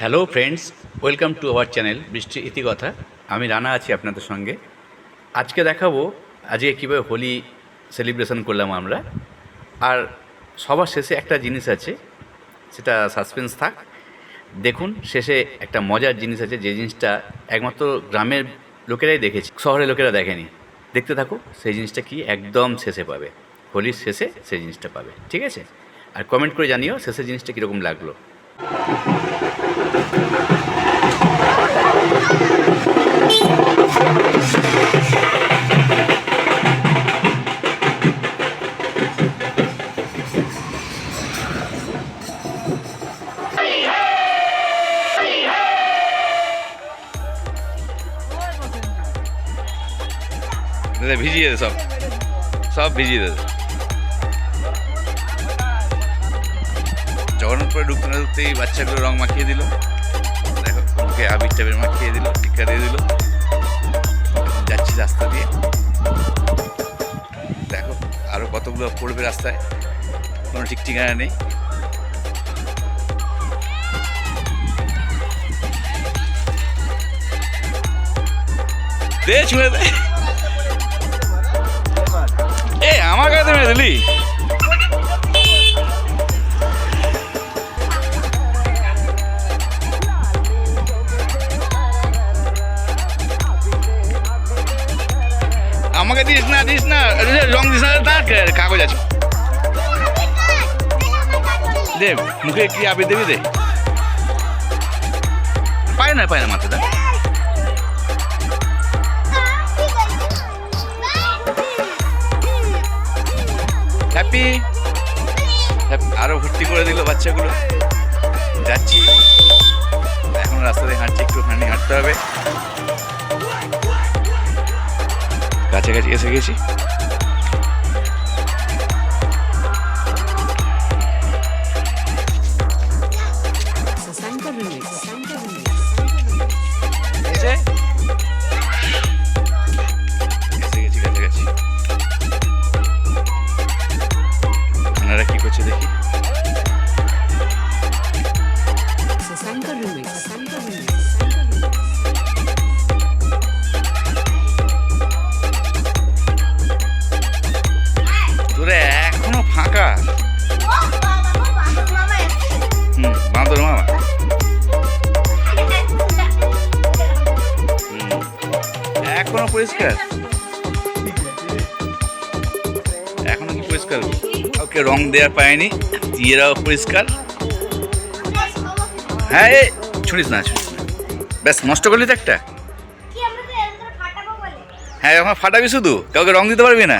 Hello friends welcome to our channel Brishti Itikotha আমি রানা আছি আপনাদের সঙ্গে। আজকে দেখাবো, আজকে কীভাবে হোলি সেলিব্রেশন করলাম আমরা। আর সবার শেষে একটা জিনিস আছে, সেটা সাসপেন্স থাক। দেখুন, শেষে একটা মজার জিনিস আছে, যে জিনিসটা একমাত্র গ্রামের লোকেরাই দেখেছে, শহরের লোকেরা দেখেনি। দেখতে থাকো, সেই জিনিসটা কি একদম শেষে পাবে। হোলির শেষে সেই জিনিসটা পাবে, ঠিক আছে? আর কমেন্ট করে জানিও শেষের জিনিসটা কীরকম লাগল। ভিজিয়ে দে সব সব ভিজিয়ে দে ঢুকতে না ঢুকতেই বাচ্চাগুলো রং মাখিয়ে দিল। দেখো মুখে আবির টাবির মাখিয়ে দিল টিকা দিয়ে দিল। যাচ্ছি রাস্তা দিয়ে। দেখো আরও কতগুলো পড়বে রাস্তায়। কোনো ঠিক ঠিকানা নেই। দে ছুঁড়ে দে। এ, আমার কাছে মেরে দিলি। আমাকে দিস না দিস না। রং দিস না কাগজ আছে দে, মুখে কি আবির দেবি দে। পায় না পায় না মাথাটা হ্যাপি। আরও ভর্তি করে দিল বাচ্চাগুলো। যাচ্ছি। এখন রাস্তাতে হাঁটছি, একটুখানি হাঁটতে হবে। কাছাকাছি এসে গেছি। ওকে রং দেওয়া পায়নি দিয়েরাও পরিষ্কার। হ্যাঁ এ ছুড়িস না ছুটিস না। ব্যাস নষ্ট করলি তো একটা। হ্যাঁ আমার ফাটাবি শুধু কাউকে রং দিতে পারবি না।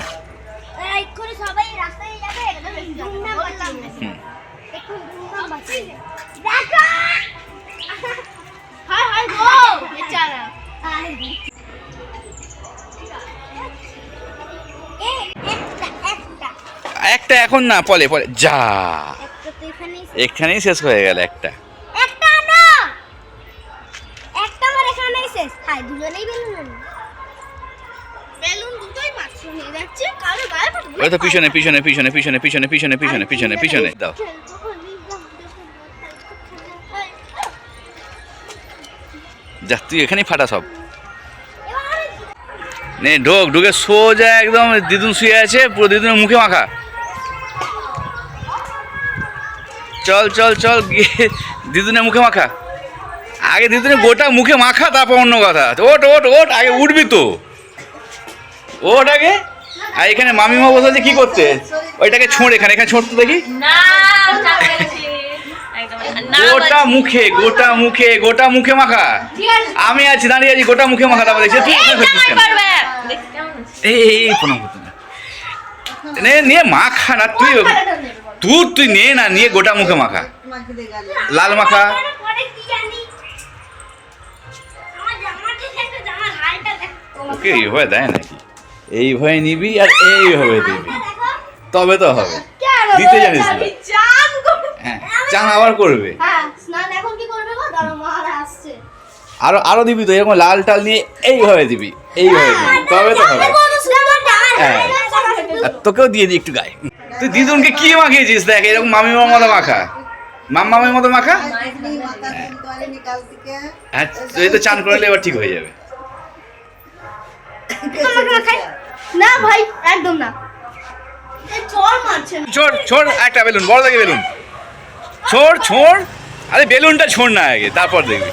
একটা এখন না পলে পলে যা। এখানেই শেষ। হয়ে গেল একটা। ওই তো পিছনে পিছনে পিছনে পিছনে পিছনে পিছনে পিছনে পিছনে পিছনে। দাও। যা তুই এখানেই ফাটা সব। নে ঢোক ঢুকে সোজা একদম দিদুন শুয়ে আছে পুরো দিদুনের মুখে মাখা। চল চল চল গিয়ে দিদুনের মুখে মাখা। আগে দিদুনের গোটা মুখে মাখা তারপর অন্য কথা। ওট ওট ওট আগে উঠবি তো। ওট আগে। আর এখানে মামিমা বসে আছে কি করতে? ওইটাকে ছোঁড় এখানে এখানে ছোঁড়তে দেখি। গোটা মুখে গোটা মুখে গোটা মুখে মাখা। আমি আছি দাঁড়িয়ে আছি গোটা মুখে মাখা তারপর দেখছি তুই এই? এই প্রণাম করতে। নে নিয়ে মাখা না তুই তুই তুই নে না নিয়ে গোটা মুখে মাখা। লাল মাখা। ওকে এইভাবে দেয় নাকি? এইভাবে নিবি আর এইভাবে দিবি। তবে তো হবে। দিতে জানিস হ্যাঁ চান আবার করবে। আরও আরও দিবি তো, এরকম লাল টাল নিয়ে এইভাবে দিবি এইভাবে দিবি। তবে তো হবে। হ্যাঁ তোকেও দিয়ে দিই একটু গায়ে। তুই দিদুনকে কি মাখিয়েছিস? দেখ এরকম মামি মামাদা মাখা। মাম্মামের মতো মাখা? হ্যাঁ এই তো চান করলে এবার ঠিক হয়ে যাবে। না ভাই একদম না। ছোড় ছোড় একটা বেলুন বড় দেখে বেলুন। ছোড় ছোড়। আরে বেলুনটা ছোড় না আগে তারপর দেখবি।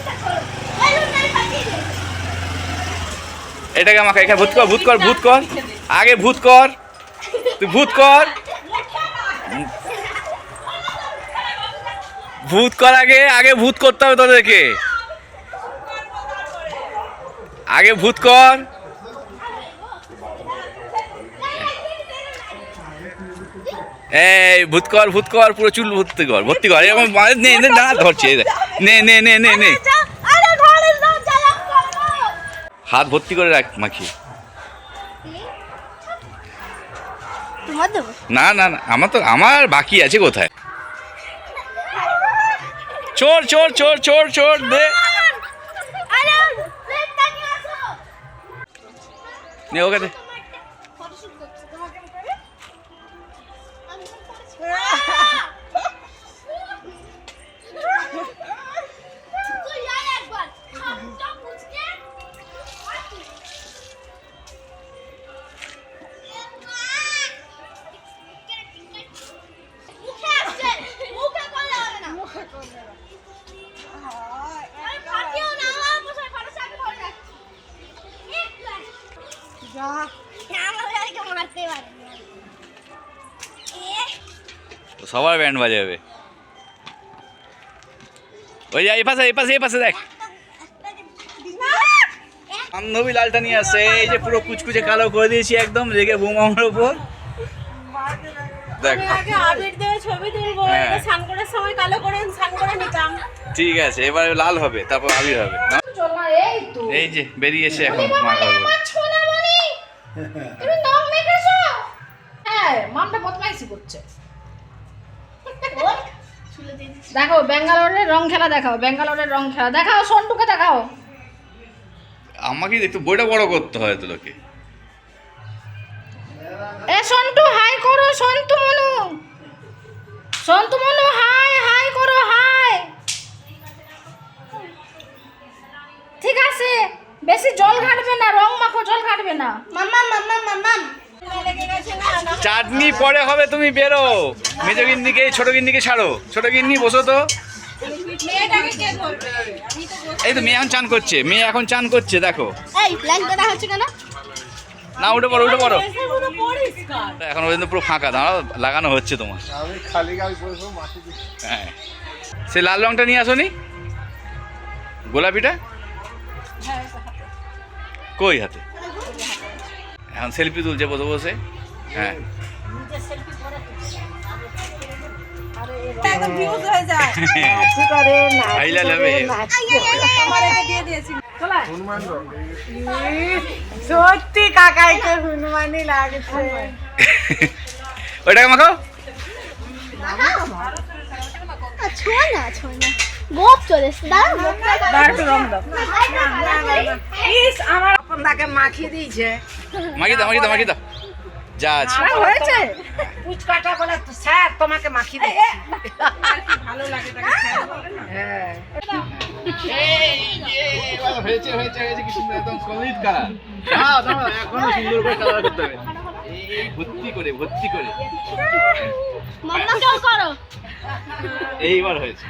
এটাকে আমাকে এখানে ভূত কর ভূত কর ভূত কর। আগে ভূত কর। তুই ভূত কর। ভূত কর আগে আগে ভূত করতে হবে তোদেরকে। আগে ভূত কর। এই ভূত কর ভূত কর পুরো চুল ভর্তি কর ভর্তি কর। এরকম মানে নে নে না ধরছে নে নে নে নে নে। হাত ভর্তি করে রাখ মাখি। দেবো না না না আমার তো আমার বাকি আছে কোথায় চোর চোর চোর চোর চোর দে নে ওকে দে সবার ব্যান্ড বাজাবে ওই যে এই পাশে এই পাশে এই পাশে দেখ। বান্ধবী লালটা নিয়ে আসছে এই যে পুরো কুচকুচে কালো করে দিয়েছি একদম রেগে বুম আমার উপর। দেখ। আগে আবির দিয়ে ছবি তুলবো হ্যাঁ। ঠিক আছে এবারে লাল হবে তারপর আবির হবে। এই যে বেরিয়েছে এখন তুমি নখ মেখেছো হ্যাঁ মামটা বদমাইশি করছে। দেখো ব্যাঙ্গালোরের রং খেলা দেখাও ব্যাঙ্গালোরের রং খেলা। দেখাও সন্টুকে দেখাও। আমাকে একটু বইটা বড় করতে হয় তো লোকে এ সন্টু হাই করো সন্তু মনু। সন্তু মনু হাই হাই করো হাই। ঠিক আছে। বেশি জল ঘাটবে না রং মাখো জল ঘাটবে না। মাম্মা মাম্মা মাম্মা। চাটনি পরে হবে তুমি বেরো। মেজো গিন্নিকে ছোট গিন্নিকে ছাড়ো। ছোট গিন্নি বসো তো। এই তো মেয়ে এখন চান করছে মেয়ে এখন চান করছে দেখো। না উঠে পড়ো উঠে পড়ো। এখন পর্যন্ত পুরো ফাঁকা দাঁড়াও লাগানো হচ্ছে তোমার। হ্যাঁ। সে লাল রংটা নিয়ে আসো নি গোলাপিটা? কই হাতে? এখন সেলফি তুলছে বসে বসে? হ্যাঁ। হয়ে সত্যি কাকাইকে হনুমানি লাগছে। ওইটাকে মাখাও ছোঁয়া না ছোঁয়া না। গোপ চলে দাঁড়াও গোপটা আপনাকে মাখিয়ে দিয়েছে। মাখি দাও মাখি দাও মাখি দাও। যা আছে। হয়েছে। পুচকাটা বলে স্যার তোমাকে মাখিয়ে দিচ্ছি। ভালো লাগে হ্যাঁ। হয়েছে হয়েছে হয়েছে কি সুন্দর একদম সলিড কালার দাও দাও এখনও সুন্দর করে কালার করতে হবে ভর্তি করে ভর্তি করে মাম্মা করো। এইবার হয়েছে।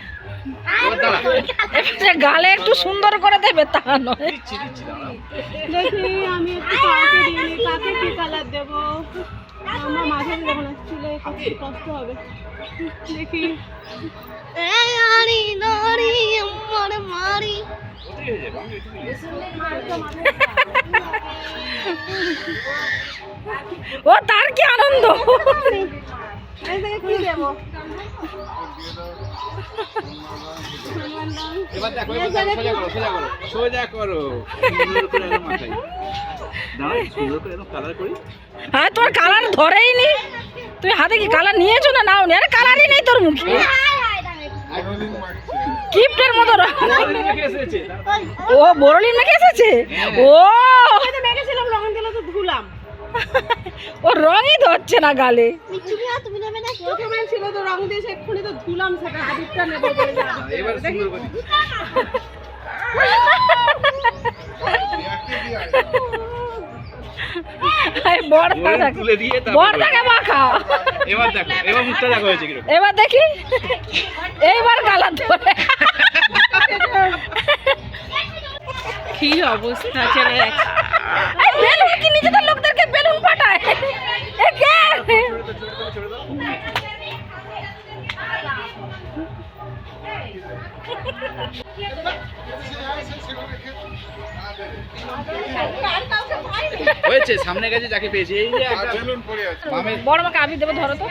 গালে একটু সুন্দর করে দেবে তা নয়। আমি কাকে কি কালার দেব? আমার কষ্ট হবে। দেখি। ও তার কি আনন্দ? এবার দেখো সোজা করো সোজা করো সোজা করো। সুন্দর করে মাথায়। দাঁড়া সুন্দর করে একদম কালার করি। হ্যাঁ তোর কালার ধরেই নি। তুই হাতে কি কালার নিয়েছো না নাও নি? আরে কালারই নেই তোর মুখে। গিফটের মতো রং। ও বড়লিন মেখে এসেছে? ও! মেখেছিলাম লবণ দিলে তো ধুলাম। ও রঙই ধরছে না গালে। ছিল এবার দেখি। এইবার গালা ধরে। কি অবস্থা চলে যাচ্ছে এই বেলুন কি নিজেদের লোকদেরকে এ কে হয়েছে সামনে গেছে যাকে পেয়েছি। এই যে একটা বেলুন পড়ে আছে। বড় মাকে আবি দেবো ধরো তো।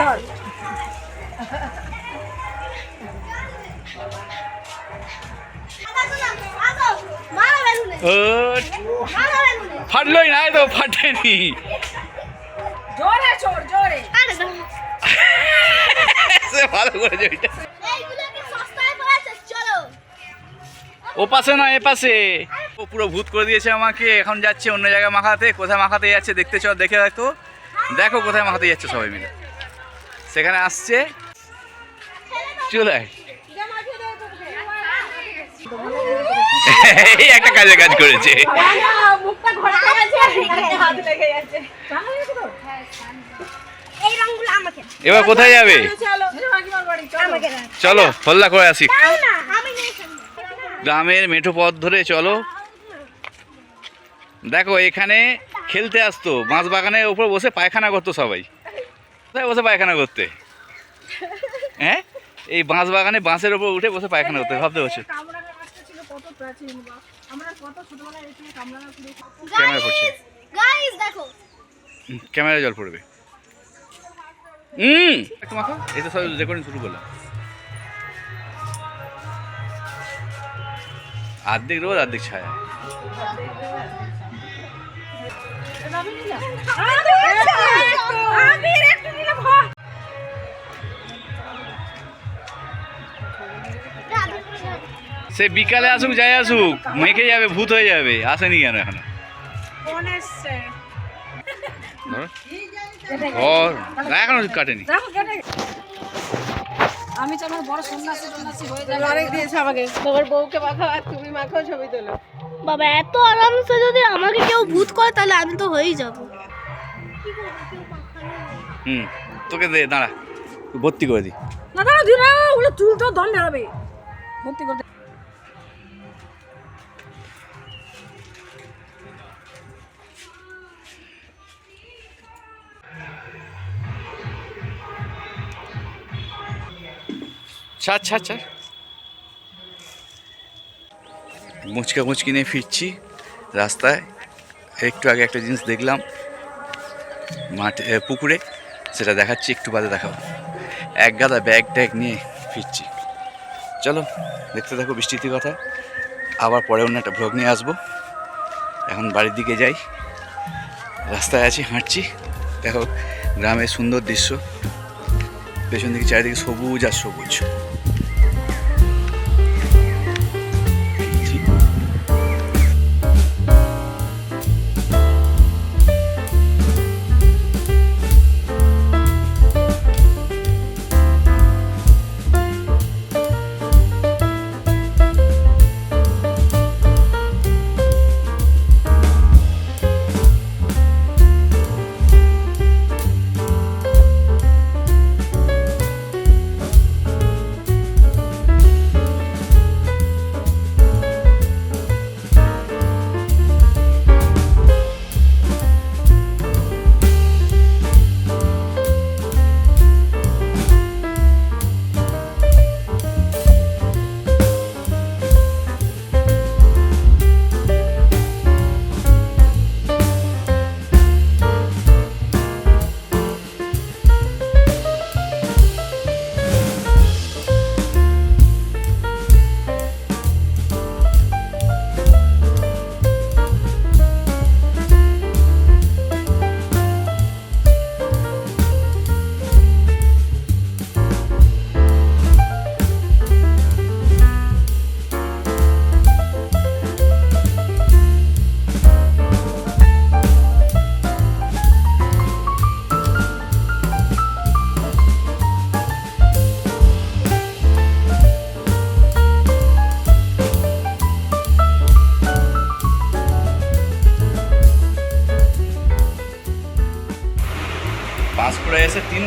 ধর। ফাটলোই না তো ফাটেনি। সে ভালো করেছে ওইটা। এইগুলো কি সস্তায় পাওয়া চলো ও পাশে না, এ পাশে। ও পুরো ভূত করে দিয়েছে আমাকে, এখন যাচ্ছে অন্য জায়গায় মাখাতে, কোথায় মাখাতে যাচ্ছে দেখতে চল, দেখে দেখো দেখো কোথায় মাখাতে যাচ্ছে সবাই মিলে। সেখানে আসছে। চলে। এই একটা কাজে কাজ করেছে। এই রংগুলো আমাকে। এবার কোথায় যাবে? চলো হল্লা করে আসি। গ্রামের মেঠো পথ ধরে চলো। দেখো এখানে খেলতে আসতো। বাঁশ বাগানের উপর বসে পায়খানা করতো সবাই। কোথায় বসে পায়খানা করতে? হ্যাঁ? এই বাঁশ বাগানে বাঁশের উপর উঠে বসে পায়খানা করতে ভাবতে বসে কামরাঙা গাছটা ছিল কত প্রাচীন বা আমরা কত ছোটবেলায় এখানে কামরাঙা কুড়িয়ে ক্যামেরা পড়ছে গাইস দেখো। হুম, ক্যামেরায় জল পড়বে। হুম। একটু মাখো এই তো সব রেকর্ডিং শুরু করলাম। অর্ধেক রোদ অর্ধেক ছায়া। সে বিকালে আসুক যাই আসুক মেখে যাবে ভূত হয়ে যাবে আসেনি কেন এখন? এখনও কাটেনি। আমি তো আমার বড় সন্ন্যাসী সন্ন্যাসী হয়ে যাবে। অনেক দিয়েছে আমাকে। তোমার বউকে মাখাও আর তুমি মাখাও ছবি তোলো। বাবা এত আরামসে যদি আমাকে কেউ ভূত করে তাহলে আমি তো হয়েই যাব। হুম তোকে দে দাঁড়া। ভর্তি করে দিই না দাঁড়া না ওগুলো চুল তো দম বেরোবে। ভর্তি করতে ছাড় আচ্ছা ছাড় মুচকা মুচকি নিয়ে ফিরছি রাস্তায়। একটু আগে একটা জিনিস দেখলাম, মাঠে পুকুরে, সেটা দেখাচ্ছি, একটু বাদে দেখাবো। এক গাদা ব্যাগ ট্যাগ নিয়ে ফিরছি। চলো, দেখতে থাকো বৃষ্টিতে কথা। আবার পরে অন্য একটা ভ্লগ নিয়ে আসব। এখন বাড়ির দিকে যাই। রাস্তায় আছি, হাঁটছি। দেখো, গ্রামের সুন্দর দৃশ্য। পেছন দিকে চারিদিকে সবুজ আর সবুজ।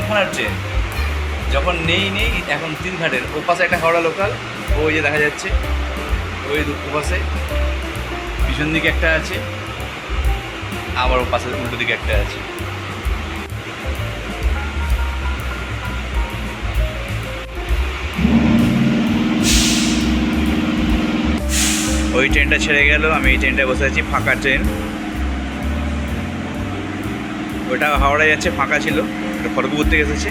তিনখানার ট্রেন। যখন নেই নেই, এখন তিন ঘাটের। ও পাশে একটা হাওড়া লোকাল ওই যে দেখা যাচ্ছে। ওই পাশে। পিছন দিকে একটা আছে। আবার ও পাশে উল্টো দিকে একটা আছে। ওই ট্রেনটা ছেড়ে গেল। আমি এই ট্রেনটায় বসে আছি, ফাঁকা ট্রেন। ওটা হাওড়া যাচ্ছে ফাঁকা ছিল। ওটা খড়গপুর থেকে এসেছে।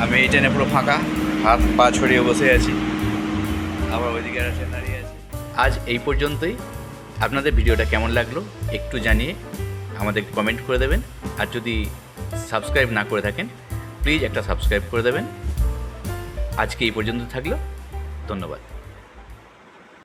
আমি এই ট্রেনে পুরো ফাঁকা, হাত পা ছড়িয়ে বসে আছি। আবার ওইদিকে একটা দাঁড়িয়ে আছে। আজ এই পর্যন্তই। আপনাদের ভিডিওটা কেমন লাগল একটু জানিয়ে আমাদের কমেন্ট করে দেবেন। আর যদি সাবস্ক্রাইব না করে থাকেন, প্লিজ একটা সাবস্ক্রাইব করে দেবেন। আজকে এই পর্যন্ত থাকল। ধন্যবাদ।